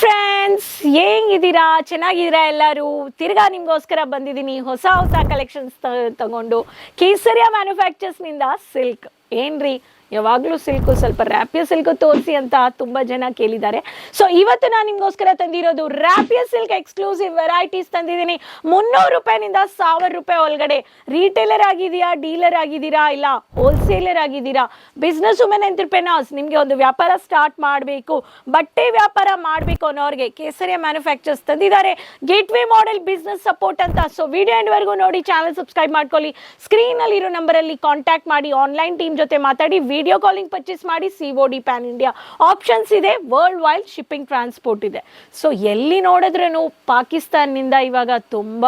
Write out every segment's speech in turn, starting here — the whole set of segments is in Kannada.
ಫ್ರೆಂಡ್ಸ್ ಹೇಗಿದ್ದೀರಾ ಚೆನ್ನಾಗಿದ್ದೀರಾ ಎಲ್ಲರೂ? ತಿರ್ಗಾ ನಿಮಗೋಸ್ಕರ ಬಂದಿದ್ದೀನಿ. ಹೊಸ ಹೊಸ ಕಲೆಕ್ಷನ್ಸ್ ತಗೊಂಡು ಕೇಸರಿಯ ಮ್ಯಾನುಫ್ಯಾಕ್ಚರ್ಸ್ನಿಂದ ಸಿಲ್ಕ್ ಏನ್ರಿ? ಯಾವಾಗಲೂ ಸಿಲ್ಕು ಸ್ವಲ್ಪ ರ್ಯಾಪಿಯ ಸಿಲ್ಕ್ ತೋರಿಸಿ ಅಂತ ತುಂಬಾ ಜನ ಕೇಳಿದ್ದಾರೆ. ಸೊ ಇವತ್ತು ನಾನು ನಿಮ್ಗೋಸ್ಕರ ತಂದಿರೋದು ರ್ಯಾಪಿಯ ಸಿಲ್ಕ್ ಎಕ್ಸ್ಕ್ಲೂಸಿವ್ ವೆರೈಟೀಸ್ ತಂದಿದ್ದೀನಿ. ಮುನ್ನೂರು ರೂಪಾಯಿನಿಂದ ಸಾವಿರ ರೂಪಾಯಿ ಒಳಗಡೆ. ರೀಟೇಲರ್ ಆಗಿದೆಯಾ ಡೀಲರ್ ಆಗಿದ್ದೀರಾ, ಇಲ್ಲ ಹೋಲ್ಸೇಲರ್ ಆಗಿದ್ದೀರಾ? ಬಿಸ್ನೆಸ್ ವುಮೆನ್ ಎಂಟರ್ಪ್ರಿನರ್ಸ್ ನಿಮಗೆ ಒಂದು ವ್ಯಾಪಾರ ಸ್ಟಾರ್ಟ್ ಮಾಡಬೇಕು. ಬಟ್ಟೆ ವ್ಯಾಪಾರ ಮಾಡಬೇಕು ಅನ್ನೋರಿಗೆ ಕೇಸರಿಯ ಮ್ಯಾನುಫ್ಯಾಕ್ಚರ್ಸ್ ತಂದಿದ್ದಾರೆ. ಗೇಟ್ವೇ ಮಾಡೆಲ್ ಬಿಸ್ನೆಸ್ ಸಪೋರ್ಟ್ ಅಂತ. ಸೊ ವಿಡಿಯೋ ಎಂಡ್ವರೆಗೂ ನೋಡಿ ಚಾನಲ್ ಸಬ್ಸ್ಕ್ರೈಬ್ ಮಾಡ್ಕೊಳ್ಳಿ. ಸ್ಕ್ರೀನಲ್ಲಿರೋ ನಂಬರಲ್ಲಿ ಕಾಂಟ್ಯಾಕ್ಟ್ ಮಾಡಿ ಆನ್ಲೈನ್ ಟೀಮ್ ಜೊತೆ ಮಾತಾಡಿ ವಿಡಿಯೋ ಕಾಲಿಂಗ್ ಪರ್ಚೇಸ್ ಮಾಡಿ C O pan India options ಇದೆ ವರ್ಲ್ಡ್ ವೈಡ್ ಶಿಪ್ಪಿಂಗ್ ಟ್ರಾನ್ಸ್ಪೋರ್ಟ್ ಇದೆ. ಸೊ ಎಲ್ಲಿ ನೋಡಿದ್ರೂ ಪಾಕಿಸ್ತಾನ್ನಿಂದ ಇವಾಗ ತುಂಬ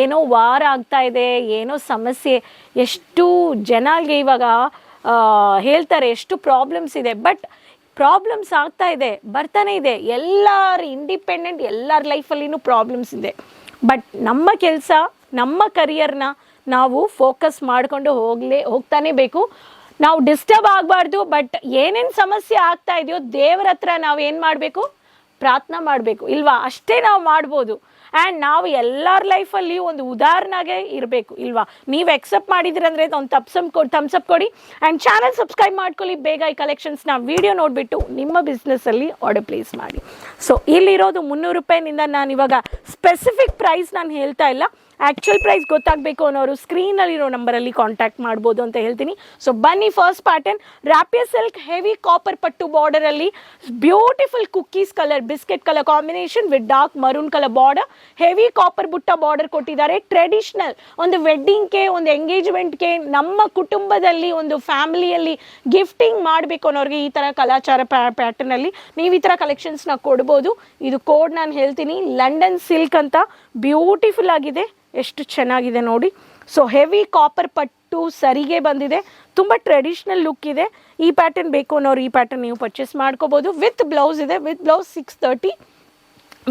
ಏನೋ ವಾರ ಆಗ್ತಾ ಇದೆ, ಏನೋ ಸಮಸ್ಯೆ. ಎಷ್ಟು ಜನಗೆ ಇವಾಗ ಹೇಳ್ತಾರೆ, ಎಷ್ಟು ಪ್ರಾಬ್ಲಮ್ಸ್ ಇದೆ. ಬಟ್ ಪ್ರಾಬ್ಲಮ್ಸ್ ಆಗ್ತಾ ಇದೆ, ಬರ್ತಾನೆ ಇದೆ. ಎಲ್ಲರ ಇಂಡಿಪೆಂಡೆಂಟ್ ಎಲ್ಲರ ಲೈಫಲ್ಲಿನೂ ಪ್ರಾಬ್ಲಮ್ಸ್ ಇದೆ. ಬಟ್ ನಮ್ಮ ಕೆಲಸ, ನಮ್ಮ ಕರಿಯರ್ನ ನಾವು ಫೋಕಸ್ ಮಾಡಿಕೊಂಡು ಹೋಗಲೇ, ಹೋಗ್ತಾನೇ ಬೇಕು. ನಾವು ಡಿಸ್ಟರ್ಬ್ ಆಗಬಾರ್ದು ಬಟ್ ಏನೇನು ಸಮಸ್ಯೆ ಆಗ್ತಾ ಇದೆಯೋ ದೇವರ ಹತ್ರ ನಾವು ಏನು ಮಾಡಬೇಕು? ಪ್ರಾರ್ಥನೆ ಮಾಡಬೇಕು. ಇಲ್ವಾ? ಅಷ್ಟೇ ನಾವು ಮಾಡ್ಬೋದು. ಆ್ಯಂಡ್ ನಾವು ಎಲ್ಲರ ಲೈಫಲ್ಲಿ ಒಂದು ಉದಾಹರಣೆಗೆ ಇರಬೇಕು, ಇಲ್ವಾ? ನೀವು ಎಕ್ಸೆಪ್ಟ್ ಮಾಡಿದ್ರಂದ್ರೆ ಒಂದು ತಪ್ಸಮ್ ಕೊಡಿ ತಮ್ಸಪ್ ಕೊಡಿ. ಆ್ಯಂಡ್ ಚಾನಲ್ ಸಬ್ಸ್ಕ್ರೈಬ್ ಮಾಡ್ಕೊಳ್ಳಿ. ಬೇಗ ಈ ಕಲೆಕ್ಷನ್ಸ್ನ ವೀಡಿಯೋ ನೋಡಿಬಿಟ್ಟು ನಿಮ್ಮ ಬಿಸ್ನೆಸ್ಸಲ್ಲಿ ಆರ್ಡರ್ ಪ್ಲೇಸ್ ಮಾಡಿ. ಸೊ ಇಲ್ಲಿರೋದು ಮುನ್ನೂರು ರೂಪಾಯಿನಿಂದ ನಾನು ಇವಾಗ ಸ್ಪೆಸಿಫಿಕ್ ಪ್ರೈಸ್ ನಾನು ಹೇಳ್ತಾ ಇಲ್ಲ. ಆ್ಯಕ್ಚುಯಲ್ ಪ್ರೈಸ್ ಗೊತ್ತಾಗಬೇಕು ಅನ್ನೋರು ಸ್ಕ್ರೀನಲ್ಲಿರೋ ನಂಬರಲ್ಲಿ ಕಾಂಟ್ಯಾಕ್ಟ್ ಮಾಡ್ಬೋದು ಅಂತ ಹೇಳ್ತೀನಿ. ಸೊ ಬನ್ನಿ first pattern ರ್ಯಾಪಿಯ silk heavy copper ಪಟ್ಟು ಬಾರ್ಡರಲ್ಲಿ beautiful cookies colour biscuit colour combination with dark maroon colour border heavy copper ಬುಟ್ಟ ಬಾರ್ಡರ್ ಕೊಟ್ಟಿದ್ದಾರೆ. ಟ್ರೆಡಿಷ್ನಲ್ ಒಂದು ವೆಡ್ಡಿಂಗ್ಗೆ ಒಂದು ಎಂಗೇಜ್ಮೆಂಟ್ಗೆ ನಮ್ಮ ಕುಟುಂಬದಲ್ಲಿ ಒಂದು ಫ್ಯಾಮಿಲಿಯಲ್ಲಿ ಗಿಫ್ಟಿಂಗ್ ಮಾಡಬೇಕು ಅನ್ನೋರಿಗೆ ಈ ಥರ ಕಲಾಚಾರ ಪ್ಯಾಟರ್ನಲ್ಲಿ ನೀವು ಈ ಥರ ಕಲೆಕ್ಷನ್ಸ್ನ ಕೊಡ್ಬೋದು. ಇದು ಕೋಡ್ ನಾನು ಹೇಳ್ತೀನಿ. ಲಂಡನ್ ಸಿಲ್ಕ್ ಅಂತ ಬ್ಯೂಟಿಫುಲ್ ಆಗಿದೆ. ಎಷ್ಟು ಚೆನ್ನಾಗಿದೆ ನೋಡಿ. ಸೊ ಹೆವಿ ಕಾಪರ್ ಪಟ್ಟು ಸರಿಗೆ ಬಂದಿದೆ. ತುಂಬ ಟ್ರೆಡಿಷ್ನಲ್ ಲುಕ್ ಇದೆ. ಈ ಪ್ಯಾಟರ್ನ್ ಬೇಕು ಅನ್ನೋರು ಈ ಪ್ಯಾಟರ್ನ್ ನೀವು ಪರ್ಚೇಸ್ ಮಾಡ್ಕೋಬೋದು. ವಿತ್ ಬ್ಲೌಸ್ ಇದೆ. With blouse six thirty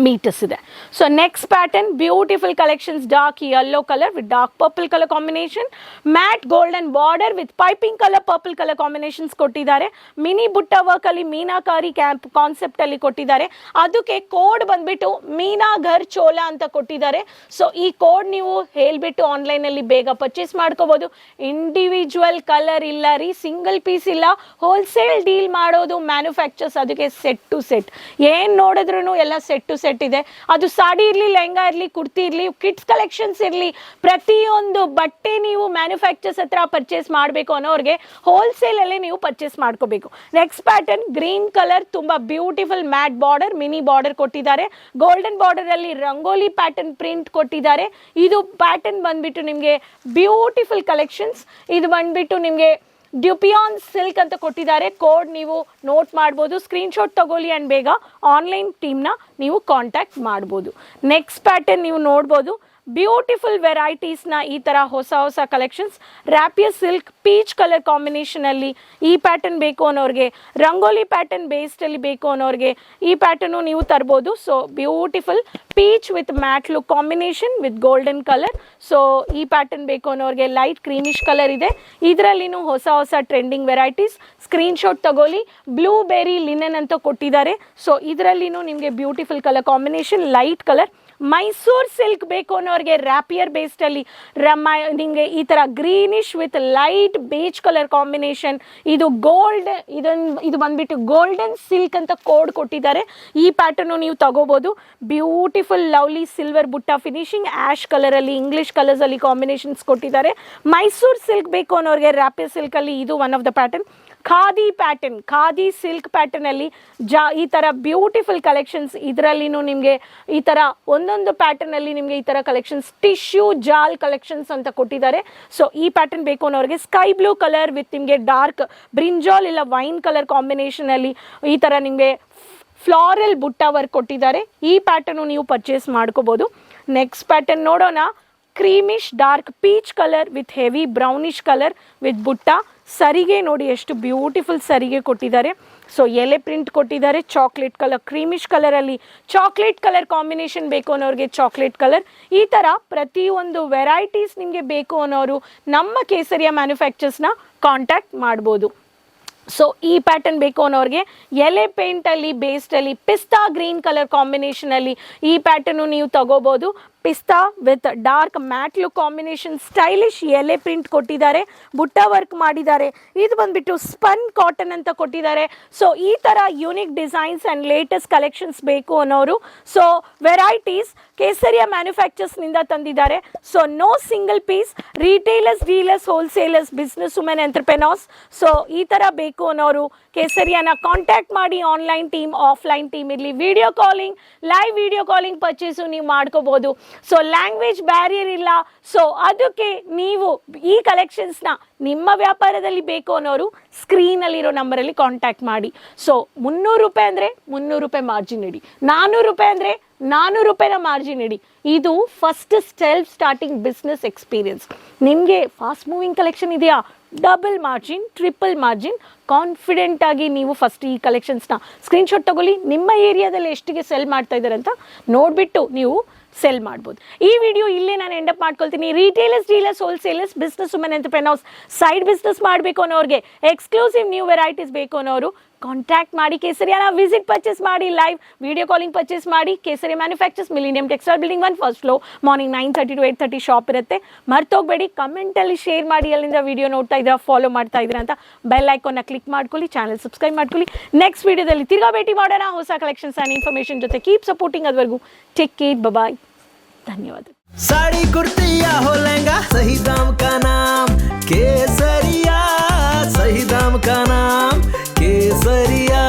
metres ಇದೆ. So next pattern beautiful collections dark yellow colour with dark purple colour combination matte golden border with piping colour purple colour combinations ಕೊಟ್ಟಿದ್ದಾರೆ. ಮಿನಿ ಬುಟ್ಟ ವರ್ಕ್ ಅಲ್ಲಿ, ಮೀನಾಕಾರಿ ಕ್ಯಾಂಪ್ ಕಾನ್ಸೆಪ್ಟ್ ಅಲ್ಲಿ ಕೊಟ್ಟಿದ್ದಾರೆ. ಅದಕ್ಕೆ ಕೋಡ್ ಬಂದ್ಬಿಟ್ಟು ಮೀನಾ ಘರ್ ಚೋಲಾ ಅಂತ ಕೊಟ್ಟಿದ್ದಾರೆ. ಸೊ ಈ ಕೋಡ್ ನೀವು ಹೇಳ್ಬಿಟ್ಟು ಆನ್ಲೈನ್ ಅಲ್ಲಿ ಬೇಗ ಪರ್ಚೇಸ್ ಮಾಡ್ಕೋಬಹುದು ಇಂಡಿವಿಜುವಲ್ ಕಲರ್ ಇಲ್ಲ ರೀ ಸಿಂಗಲ್ ಪೀಸ್ ಇಲ್ಲ. ಹೋಲ್ಸೇಲ್ ಡೀಲ್ ಮಾಡೋದು ಮ್ಯಾನುಫ್ಯಾಕ್ಚರ್ಸ್ ಅದಕ್ಕೆ ಸೆಟ್ ಟು ಸೆಟ್ ಏನ್ ನೋಡಿದ್ರು ಎಲ್ಲ ಸೆಟ್ ಟು ಸೆಟ್ ಇದೆ. ಅದು ಸಾಡಿ ಇರಲಿ, ಲೆಹಂಗಾ ಇರಲಿ, ಕುರ್ತಿ ಇರಲಿ ಕಿಡ್ಸ್ ಕಲೆಕ್ಷನ್ಸ್ ಇರಲಿ, ಪ್ರತಿಯೊಂದು ಬಟ್ಟೆ ನೀವು ಮ್ಯಾನುಫ್ಯಾಕ್ಚರ್ಸ್ ಹತ್ರ ಪರ್ಚೇಸ್ ಮಾಡಬೇಕು ಅನ್ನೋರಿಗೆ ಹೋಲ್ಸೇಲಲ್ಲೇ ನೀವು ಪರ್ಚೇಸ್ ಮಾಡ್ಕೋಬೇಕು. ನೆಕ್ಸ್ಟ್ ಪ್ಯಾಟರ್ನ್ ಗ್ರೀನ್ ಕಲರ್ ತುಂಬ beautiful matte border mini border ಕೊಟ್ಟಿದ್ದಾರೆ. ಗೋಲ್ಡನ್ ಬಾರ್ಡರ್ ಅಲ್ಲಿ ರಂಗೋಲಿ ಪ್ಯಾಟರ್ನ್ ಪ್ರಿಂಟ್ ಕೊಟ್ಟಿದ್ದಾರೆ. ಇದು ಪ್ಯಾಟರ್ನ್ ಬಂದ್ಬಿಟ್ಟು ನಿಮಗೆ ಬ್ಯೂಟಿಫುಲ್ ಕಲೆಕ್ಷನ್ಸ್ ಇದು ಬಂದ್ಬಿಟ್ಟು ನಿಮಗೆ ಡ್ಯೂಪಿಯಾನ್ ಸಿಲ್ಕ್ ಅಂತ ಕೊಟ್ಟಿದ್ದಾರೆ. ಕೋಡ್ ನೀವು ನೋಟ್ ಮಾಡ್ಬೋದು. ಸ್ಕ್ರೀನ್ಶಾಟ್ ತಗೊಳ್ಳಿ ಅಂಡ್ ಬೇಗ ಆನ್ಲೈನ್ ಟೀಮ್ನ ನೀವು ಕಾಂಟ್ಯಾಕ್ಟ್ ಮಾಡ್ಬೋದು. ನೆಕ್ಸ್ಟ್ ಪ್ಯಾಟರ್ನ್ ನೀವು ನೋಡ್ಬೋದು. ಬ್ಯೂಟಿಫುಲ್ ವೆರೈಟೀಸ್ನ ಈ ಥರ ಹೊಸ ಹೊಸ collections rapier silk peach colour ಕಾಂಬಿನೇಷನಲ್ಲಿ ಈ ಪ್ಯಾಟರ್ನ್ ಬೇಕು ಅನ್ನೋರಿಗೆ, ರಂಗೋಲಿ ಪ್ಯಾಟರ್ನ್ ಬೇಸ್ಡಲ್ಲಿ ಬೇಕು ಅನ್ನೋರಿಗೆ ಈ ಪ್ಯಾಟರ್ನು ನೀವು ತರ್ಬೋದು. So beautiful peach with matte look combination with golden colour so ಈ ಪ್ಯಾಟರ್ನ್ ಬೇಕು ಅನ್ನೋರಿಗೆ ಲೈಟ್ ಕ್ರೀಮಿಶ್ ಕಲರ್ ಇದೆ. ಇದರಲ್ಲಿನೂ ಹೊಸ ಹೊಸ ಟ್ರೆಂಡಿಂಗ್ ವೆರೈಟೀಸ್ ಸ್ಕ್ರೀನ್ಶಾಟ್ ತಗೊಳ್ಳಿ. ಬ್ಲೂ ಬೆರಿ ಲಿನನ್ ಅಂತ ಕೊಟ್ಟಿದ್ದಾರೆ. ಸೊ ಇದರಲ್ಲಿನೂ ನಿಮಗೆ beautiful colour combination light colour Mysore silk ಬೇಕು ಅನ್ನೋರಿಗೆ ರ್ಯಾಪಿಯರ್ ಬೇಸ್ಡಲ್ಲಿ ರಮ ನಿಮಗೆ ಈ ಥರ greenish with light beige colour combination ಇದು ಗೋಲ್ಡ್ ಇದೊಂದು ಇದು ಬಂದ್ಬಿಟ್ಟು ಗೋಲ್ಡನ್ ಸಿಲ್ಕ್ ಅಂತ ಕೋಡ್ ಕೊಟ್ಟಿದ್ದಾರೆ. ಈ ಪ್ಯಾಟರ್ನು ನೀವು ತಗೋಬೋದು. ಬ್ಯೂಟಿಫುಲ್ ಲವ್ಲಿ ಸಿಲ್ವರ್ ಬುಟ್ಟ ಫಿನಿಶಿಂಗ್ ಆ್ಯಶ್ ಕಲರಲ್ಲಿ ಇಂಗ್ಲಿಷ್ ಕಲರ್ಸಲ್ಲಿ ಕಾಂಬಿನೇಷನ್ಸ್ ಕೊಟ್ಟಿದ್ದಾರೆ. ಮೈಸೂರ್ ಸಿಲ್ಕ್ ಬೇಕು ಅನ್ನೋರಿಗೆ ರ್ಯಾಪಿಯರ್ ಸಿಲ್ಕಲ್ಲಿ ಇದು one of the pattern khadi pattern khadi silk ಪ್ಯಾಟರ್ನಲ್ಲಿ ಜಾ, ಈ ಥರ ಬ್ಯೂಟಿಫುಲ್ ಕಲೆಕ್ಷನ್ಸ್ ಇದರಲ್ಲಿನೂ ನಿಮಗೆ ಈ ಥರ ಒಂದೊಂದು ಪ್ಯಾಟರ್ನಲ್ಲಿ ನಿಮಗೆ ಈ ಥರ ಕಲೆಕ್ಷನ್ಸ್ ಟಿಶ್ಯೂ ಜಾಲ್ ಕಲೆಕ್ಷನ್ಸ್ ಅಂತ ಕೊಟ್ಟಿದ್ದಾರೆ. ಸೊ ಈ ಪ್ಯಾಟರ್ನ್ ಬೇಕು ಅನ್ನೋರಿಗೆ ಸ್ಕೈ ಬ್ಲೂ ಕಲರ್ ವಿತ್ ನಿಮಗೆ ಡಾರ್ಕ್ ಬ್ರಿಂಜಾಲ್ ಇಲ್ಲ ವೈನ್ ಕಲರ್ ಕಾಂಬಿನೇಷನಲ್ಲಿ ಈ ಥರ ನಿಮಗೆ ಫ್ಲಾರಲ್ ಬುಟ್ಟ ವರ್ಕ್ ಕೊಟ್ಟಿದ್ದಾರೆ. ಈ ಪ್ಯಾಟರ್ನು ನೀವು ಪರ್ಚೇಸ್ ಮಾಡ್ಕೋಬೋದು. ನೆಕ್ಸ್ಟ್ ಪ್ಯಾಟರ್ನ್ ನೋಡೋಣ. Creamish dark peach colour with heavy brownish colour with ಬುಟ್ಟ. ಸರಿಗೆ ನೋಡಿ ಎಷ್ಟು ಬ್ಯೂಟಿಫುಲ್ ಸರಿಗೆ ಕೊಟ್ಟಿದ್ದಾರೆ. ಸೊ ಎಲೆ ಪ್ರಿಂಟ್ ಕೊಟ್ಟಿದ್ದಾರೆ. ಚಾಕ್ಲೇಟ್ ಕಲರ್, ಕ್ರೀಮಿಶ್ ಕಲರಲ್ಲಿ ಚಾಕ್ಲೇಟ್ ಕಲರ್ ಕಾಂಬಿನೇಷನ್ ಬೇಕು ಅನ್ನೋರಿಗೆ ಚಾಕ್ಲೇಟ್ ಕಲರ್. ಈ ಥರ ಪ್ರತಿಯೊಂದು ವೆರೈಟೀಸ್ ನಿಮಗೆ ಬೇಕು ಅನ್ನೋರು ನಮ್ಮ ಕೇಸರಿಯ ಮ್ಯಾನುಫ್ಯಾಕ್ಚರ್ಸ್ನ ಕಾಂಟ್ಯಾಕ್ಟ್ ಮಾಡ್ಬೋದು. ಸೊ ಈ ಪ್ಯಾಟರ್ನ್ ಬೇಕು ಅನ್ನೋರಿಗೆ ಎಲೆ ಪೇಂಟಲ್ಲಿ ಬೇಸ್ಡಲ್ಲಿ ಪಿಸ್ತಾ ಗ್ರೀನ್ ಕಲರ್ ಕಾಂಬಿನೇಷನಲ್ಲಿ ಈ ಪ್ಯಾಟರ್ನು ನೀವು ತಗೋಬೋದು. ಪಿಸ್ತಾ with dark matte look combination stylish ಎಲೆ ಪ್ರಿಂಟ್ ಕೊಟ್ಟಿದ್ದಾರೆ, ಬುಟ್ಟ ವರ್ಕ್ ಮಾಡಿದ್ದಾರೆ. ಇದು ಬಂದ್ಬಿಟ್ಟು ಸ್ಪನ್ ಕಾಟನ್ ಅಂತ ಕೊಟ್ಟಿದ್ದಾರೆ. ಸೊ ಈ ಥರ unique designs and latest collections ಬೇಕು ಅನ್ನೋರು. ಸೊ ವೆರೈಟೀಸ್ ಕೇಸರಿಯ ಮ್ಯಾನುಫ್ಯಾಕ್ಚರ್ಸ್ನಿಂದ ತಂದಿದ್ದಾರೆ. So no single piece retailers dealers wholesalers business women entrepreneurs so ಈ ಥರ ಬೇಕು ಅನ್ನೋರು ಕೇಸರಿಯನ್ನ ಕಾಂಟ್ಯಾಕ್ಟ್ ಮಾಡಿ ಆನ್ಲೈನ್ ಟೀಮ್ ಆಫ್ಲೈನ್ ಟೀಮ್ ಇರಲಿ. Video calling live video calling purchase ನೀವು ಮಾಡ್ಕೋಬೋದು. ಸೊ ಲ್ಯಾಂಗ್ವೇಜ್ ಬ್ಯಾರಿಯರ್ ಇಲ್ಲ ಸೊ ಅದಕ್ಕೆ ನೀವು ಈ ಕಲೆಕ್ಷನ್ಸ್ನ ನಿಮ್ಮ ವ್ಯಾಪಾರದಲ್ಲಿ ಬೇಕು ಅನ್ನೋರು ಸ್ಕ್ರೀನಲ್ಲಿರೋ ನಂಬರಲ್ಲಿ ಕಾಂಟ್ಯಾಕ್ಟ್ ಮಾಡಿ ಸೊ ಮುನ್ನೂರು ರೂಪಾಯಿ ಅಂದರೆ ಮುನ್ನೂರು ರೂಪಾಯಿ ಮಾರ್ಜಿನ್ ಇಡಿ ನಾನ್ನೂರು ರೂಪಾಯಿ ಅಂದರೆ ನಾನ್ನೂರು ರೂಪಾಯಿನ ಮಾರ್ಜಿನ್ ಇಡಿ ಇದು ಫಸ್ಟ್ ಸ್ಟೆಲ್ಫ್ ಸ್ಟಾರ್ಟಿಂಗ್ ಬಿಸ್ನೆಸ್ ಎಕ್ಸ್ಪೀರಿಯನ್ಸ್ ನಿಮಗೆ ಫಾಸ್ಟ್ ಮೂವಿಂಗ್ ಕಲೆಕ್ಷನ್ ಇದೆಯಾ double margin triple margin confident ಆಗಿ ನೀವು ಫಸ್ಟ್ ಈ ಕಲೆಕ್ಷನ್ಸ್ನ ಸ್ಕ್ರೀನ್ಶಾಟ್ ತಗೊಳ್ಳಿ ನಿಮ್ಮ ಏರಿಯಾದಲ್ಲಿ ಎಷ್ಟಿಗೆ ಸೆಲ್ ಮಾಡ್ತಾ ಇದ್ದಾರೆ ಅಂತ ನೋಡಿಬಿಟ್ಟು ನೀವು ಸೆಲ್ ಮಾಡ್ಬೋದು. ಈ ವಿಡಿಯೋ ಇಲ್ಲೇ ನಾನು ಎಂಡಪ್ ಮಾಡ್ಕೊಳ್ತೀನಿ. Retailers dealers wholesalers business women entrepreneurs side business ಮಾಡಬೇಕು ಅನ್ನೋರಿಗೆ ಎಕ್ಸ್ಕ್ಲೂಸಿವ್ ನ್ಯೂ ವೆರೈಟೀಸ್ ಬೇಕು ಅನ್ನೋರು ಕಾಂಟ್ಯಾಕ್ಟ್ ಮಾಡಿ ಕೇಸರಿಯಾನ ವಿಸಿಟ್ ಪರ್ಚೇಸ್ ಮಾಡಿ ಲೈವ್ ವಿಡಿಯೋ ಕಾಲಿಂಗ್ ಪರ್ಚೇಸ್ ಮಾಡಿ Kesari manufacturers millennium textile building one first floor morning nine thirty to eight thirty shop ಇರುತ್ತೆ ಮರ್ತೋಗ್ಬೇಡಿ ಕಮೆಂಟಲ್ಲಿ ಶೇರ್ ಮಾಡಿ ಅಲ್ಲಿಂದ ವಿಡಿಯೋ ನೋಡ್ತಾ ಇದ್ದೀರಾ ಫಾಲೋ ಮಾಡ್ತಾ ಇದ್ದೀರಾ ಅಂತ ಬೆಲ್ ಐಕಾನ್ನ ಕ್ಲಿಕ್ ಮಾಡ್ಕೊಳ್ಳಿ ಚಾನಲ್ ಸಬ್ಸ್ಕ್ರೈಬ್ ಮಾಡ್ಕೊಳ್ಳಿ ನೆಕ್ಸ್ಟ್ ವಿಡಿಯೋದಲ್ಲಿ ತಿರ್ಗಾ ಭೇಟಿ ಮಾಡೋಣ ಹೊಸ ಕಲೆಕ್ಷನ್ಸ್ ಆ್ಯಂಡ್ ಇನ್ಫಾರ್ಮೇಷನ್ ಜೊತೆ ಕೀಪ್ ಸಪೋರ್ಟಿಂಗ್ ಅದುವರೆಗೂ ಟೇಕ್ ಕೇರ್ ಬಬಾಯ್ ಧನ್ಯವಾದ साड़ी कुर्ती या हो लहंगा सही दाम का नाम केसरिया सही दाम का नाम केसरिया